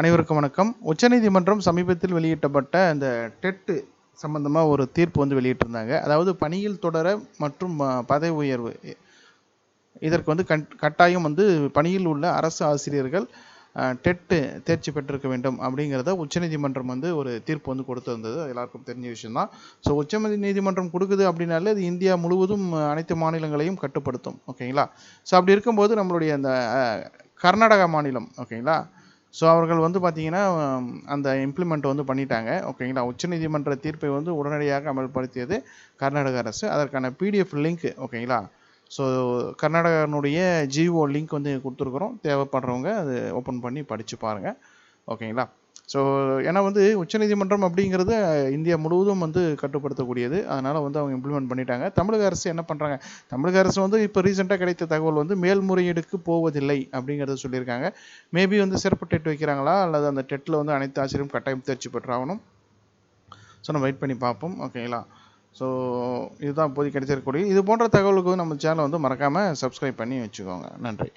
அனைவருக்கும் வணக்கம். உச்சநீதிமன்றம் சமீபத்தில் வெளியிட்டப்பட்ட இந்த டெட்டு சம்பந்தமாக ஒரு தீர்ப்பு வந்து வெளியிட்டிருந்தாங்க. அதாவது பணியில் தொடர மற்றும் பதவி உயர்வு. இதற்கு வந்து கண் கட்டாயம் வந்து பணியில் உள்ள அரசு ஆசிரியர்கள் டெட்டு தேர்ச்சி பெற்றிருக்க வேண்டும் அப்படிங்கிறத உச்சநீதிமன்றம் வந்து ஒரு தீர்ப்பு வந்து கொடுத்திருந்தது. எல்லாருக்கும் தெரிஞ்ச விஷயம்தான். ஸோ உச்ச நீதிமன்றம் கொடுக்குது அப்படின்னாலே அது இந்தியா முழுவதும் அனைத்து மாநிலங்களையும் கட்டுப்படுத்தும். ஓகேங்களா? ஸோ அப்படி இருக்கும்போது நம்மளுடைய அந்த கர்நாடகா மாநிலம். ஓகேங்களா? ஸோ அவர்கள் வந்து பார்த்தீங்கன்னா அந்த இம்ப்ளிமெண்ட் வந்து பண்ணிட்டாங்க. ஓகேங்களா உச்சநீதிமன்ற தீர்ப்பை வந்து உடனடியாக அமல்படுத்தியது கர்நாடக அரசு. அதற்கான பிடிஎஃப் லிங்க் ஓகேங்களா ஸோ கர்நாடகனுடைய ஜிஓ லிங்க் வந்து கொடுத்துருக்குறோம். தேவைப்படுறவங்க அது ஓப்பன் பண்ணி படித்து பாருங்கள் ஓகேங்களா ஸோ ஏன்னா வந்து உச்சநீதிமன்றம் அப்படிங்கிறது இந்தியா முழுவதும் வந்து கட்டுப்படுத்தக்கூடியது. அதனால் வந்து அவங்க இம்ப்ளிமெண்ட் பண்ணிட்டாங்க. தமிழக அரசு என்ன பண்ணுறாங்க தமிழக அரசு வந்து இப்போ ரீசெண்டாக கிடைத்த தகவல் வந்து மேல்முறையீடுக்கு போவதில்லை அப்படிங்கிறத சொல்லியிருக்காங்க. மேபி வந்து சிறப்பு டெட் வைக்கிறாங்களா? அல்லது அந்த டெட்டில் வந்து அனைத்து ஆசிரியரும் கட்டாயம் தேர்ச்சி பெற்றாகணும்? ஸோ நம்ம வெயிட் பண்ணி பார்ப்போம். ஓகேங்களா ஸோ இதுதான் இப்போதைக்கு கிடைச்சிருக்கக்கூடிய இது போன்ற தகவலுக்கு வந்து நம்ம சேனலை வந்து மறக்காமல் சப்ஸ்கிரைப் பண்ணி வச்சுக்கோங்க. நன்றி.